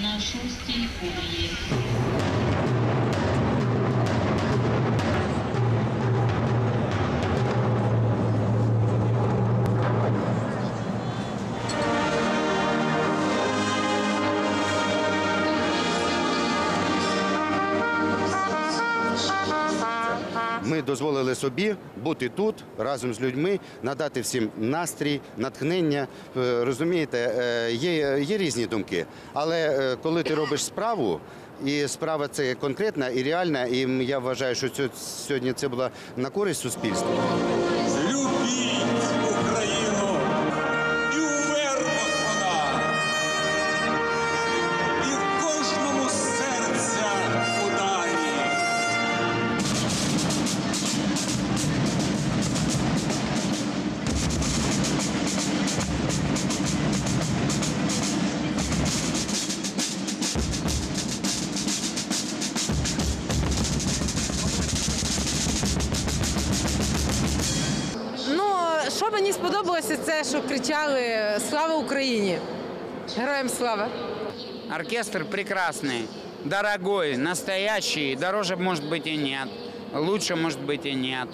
на шостій колії. Ми дозволили собі бути тут разом з людьми, надати всім настрій, натхнення. Е, Розумієте, е, є, є різні думки. Але е, коли ти робиш справу, і справа це конкретна і реальна, і я вважаю, що сьогодні це була на користь суспільству. Любіть що мені сподобалося, це що кричали Слава Україні! Героям слава! Оркестр прекрасный, дорогой, настоящий. Дороже, может быть, и нет. Лучше, может быть, и нет.